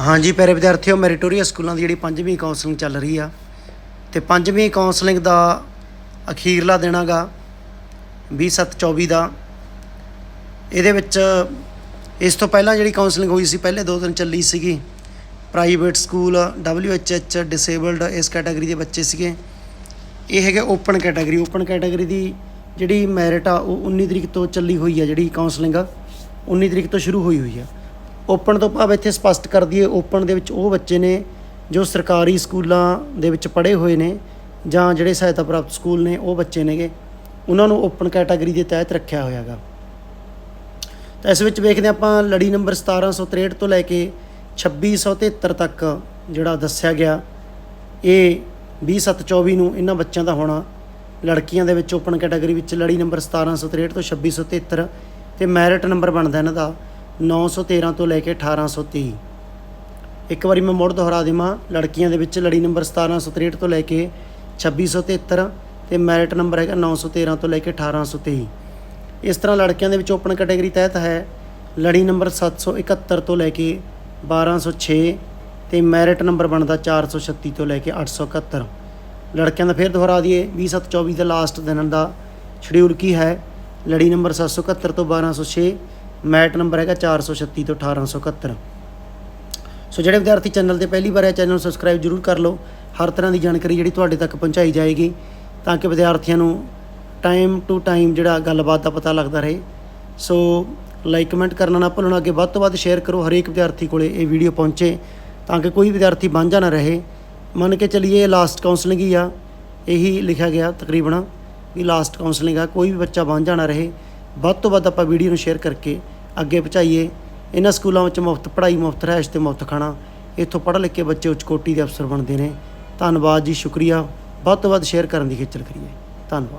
ਹਾਂਜੀ, ਪਿਆਰੇ ਵਿਦਿਆਰਥੀਓ, ਮੈਰੀਟੋਰੀਅਸ ਸਕੂਲਾਂ ਦੀ ਜਿਹੜੀ ਪੰਜਵੀਂ ਕਾਉਂਸਲਿੰਗ ਚੱਲ ਰਹੀ ਆ ਤੇ ਪੰਜਵੀਂ ਕਾਉਂਸਲਿੰਗ ਦਾ ਅਖੀਰਲਾ ਦਿਨਾਗਾ 2724 ਦਾ। ਇਹਦੇ ਵਿੱਚ ਇਸ ਤੋਂ ਪਹਿਲਾਂ ਜਿਹੜੀ ਕਾਉਂਸਲਿੰਗ ਹੋਈ ਸੀ, ਪਹਿਲੇ ਦੋ ਦਿਨ ਚੱਲੀ ਸੀਗੀ। ਪ੍ਰਾਈਵੇਟ ਸਕੂਲ WHH ਡਿਸੇਬਲਡ ਇਸ ਕੈਟਾਗਰੀ ਦੇ ਬੱਚੇ ਸੀਗੇ। ਇਹ ਹੈਗੇ ਓਪਨ ਕੈਟਾਗਰੀ ਓਪਨ ਕੈਟਾਗਰੀ ਦੀ ਜਿਹੜੀ ਮੈਰਿਟ ਆ, ਉਹ 19 ਤਰੀਕ ਤੋਂ ਚੱਲੀ ਹੋਈ ਆ ਜਿਹੜੀ ਕਾਉਂਸਲਿੰਗ ਆ 19 ਤਰੀਕ ਤੋਂ ਸ਼ੁਰੂ ਹੋਈ ਹੋਈ ਆ। ਓਪਨ ਤੋਂ ਭਾਵ ਇੱਥੇ ਸਪਸ਼ਟ ਕਰ ਦਈਏ, ਓਪਨ ਦੇ ਵਿੱਚ ਉਹ ਬੱਚੇ ਨੇ ਜੋ ਸਰਕਾਰੀ ਸਕੂਲਾਂ ਦੇ ਵਿੱਚ ਪੜ੍ਹੇ ਹੋਏ ਨੇ ਜਾਂ ਜਿਹੜੇ ਸਹਾਇਤਾ ਪ੍ਰਾਪਤ ਸਕੂਲ ਨੇ, ਉਹ ਬੱਚੇ ਨੇਗੇ। ਉਹਨਾਂ ਨੂੰ ਓਪਨ ਕੈਟਾਗਰੀ ਦੇ ਤਹਿਤ ਰੱਖਿਆ ਹੋਇਆਗਾ। ਤਾਂ ਇਸ ਵਿੱਚ ਵੇਖਦੇ ਹਾਂ ਆਪਾਂ ਲੜੀ ਨੰਬਰ 1763 ਤੋਂ ਲੈ ਕੇ 2673 ਤੱਕ ਜਿਹੜਾ ਦੱਸਿਆ ਗਿਆ, ਇਹ 2724 ਨੂੰ ਇਹਨਾਂ ਬੱਚਿਆਂ ਦਾ ਹੋਣਾ। ਲੜਕੀਆਂ ਦੇ ਵਿੱਚ ਓਪਨ ਕੈਟਾਗਰੀ ਵਿੱਚ ਲੜੀ ਨੰਬਰ 1763 ਤੋਂ 2673 ਤੇ ਮੈਰਿਟ ਨੰਬਰ ਬਣਦਾ ਇਹਨਾਂ ਦਾ। 913 ਤੋਂ ਲੈ ਕੇ 1830 ਇੱਕ ਵਾਰੀ ਮੈਂ ਮੁੜ ਦੁਹਰਾ ਦੇਵਾਂ, ਲੜਕੀਆਂ ਦੇ ਵਿੱਚ ਲੜੀ ਨੰਬਰ 1763 ਤੋਂ ਲੈ ਕੇ 2673 ਤੇ ਮੈਰਿਟ ਨੰਬਰ ਹੈਗਾ 913 ਤੋਂ ਲੈ ਕੇ 1823 ਇਸ ਤਰ੍ਹਾਂ ਲੜਕਿਆਂ ਦੇ ਵਿੱਚ ਓਪਨ ਕੈਟਾਗਰੀ ਤਹਿਤ ਹੈ, ਲੜੀ ਨੰਬਰ 771 ਤੋਂ ਲੈ ਕੇ 1206 ਤੇ ਮੈਰਿਟ ਨੰਬਰ ਬਣਦਾ 436 ਤੋਂ ਲੈ ਕੇ 871 ਲੜਕਿਆਂ ਦਾ ਫਿਰ ਦੁਹਰਾ ਦਈਏ 2724 ਦਾ ਲਾਸਟ ਦਿਨ ਦਾ ਸ਼ਡਿਊਲ ਕੀ ਹੈ? ਲੜੀ ਨੰਬਰ 771 ਤੋਂ 1206 ਮੈਟ ਨੰਬਰ ਹੈਗਾ 436 ਤੋਂ 1871 ਸੋ ਜਿਹੜੇ ਵਿਦਿਆਰਥੀ ਚੈਨਲ ਤੇ ਪਹਿਲੀ ਵਾਰ ਹੈ, ਚੈਨਲ ਨੂੰ ਸਬਸਕ੍ਰਾਈਬ ਜਰੂਰ ਕਰ ਲਓ। ਹਰ ਤਰ੍ਹਾਂ ਦੀ ਜਾਣਕਾਰੀ ਜਿਹੜੀ ਤੁਹਾਡੇ ਤੱਕ ਪਹੁੰਚਾਈ ਜਾਏਗੀ, ਤਾਂ ਕਿ ਵਿਦਿਆਰਥੀਆਂ ਨੂੰ ਟਾਈਮ ਟੂ ਟਾਈਮ ਜਿਹੜਾ ਗੱਲਬਾਤ ਦਾ ਪਤਾ ਲੱਗਦਾ ਰਹੇ। ਸੋ ਲਾਈਕ ਕਮੈਂਟ ਕਰਨਾ ਨਾ ਭੁੱਲਣਾ, ਅੱਗੇ ਵੱਧ ਤੋਂ ਵੱਧ ਸ਼ੇਅਰ ਕਰੋ ਹਰੇਕ ਵਿਦਿਆਰਥੀ ਕੋਲੇ ਇਹ ਵੀਡੀਓ ਪਹੁੰਚੇ, ਤਾਂ ਕਿ ਕੋਈ ਵਿਦਿਆਰਥੀ ਵਾਂਝਾ ਨਾ ਰਹੇ। ਮੰਨ ਕੇ ਚੱਲੀਏ ਲਾਸਟ ਕਾਉਂਸਲਿੰਗ ਹੀ ਆ, ਇਹੀ ਲਿਖਿਆ ਗਿਆ ਤਕਰੀਬਨ ਵੀ ਲਾਸਟ ਕਾਉਂਸਲਿੰਗ ਆ, ਕੋਈ ਵੀ ਬੱਚਾ ਵਾਂਝਾ ਨਾ ਰਹੇ। ਵੱਧ ਤੋਂ ਵੱਧ ਆਪਾਂ ਵੀਡੀਓ ਨੂੰ ਸ਼ੇਅਰ ਕਰਕੇ ਅੱਗੇ ਪਹੁੰਚਾਈਏ। ਇਹਨਾਂ ਸਕੂਲਾਂ ਵਿੱਚ ਮੁਫਤ ਪੜ੍ਹਾਈ, ਮੁਫਤ ਰਹਿਸ਼ ਤੇ ਮੁਫਤ ਖਾਣਾ। ਇੱਥੋਂ ਪੜ੍ਹ ਲਿਖ ਕੇ ਬੱਚੇ ਉੱਚ ਕੋਟੀ ਦੇ ਅਫਸਰ ਬਣਦੇ ਨੇ। ਧੰਨਵਾਦ ਜੀ, ਸ਼ੁਕਰੀਆ। ਵੱਧ ਤੋਂ ਵੱਧ ਸ਼ੇਅਰ ਕਰਨ ਦੀ ਖੇਚਲ ਕਰੀਏ। ਧੰਨਵਾਦ।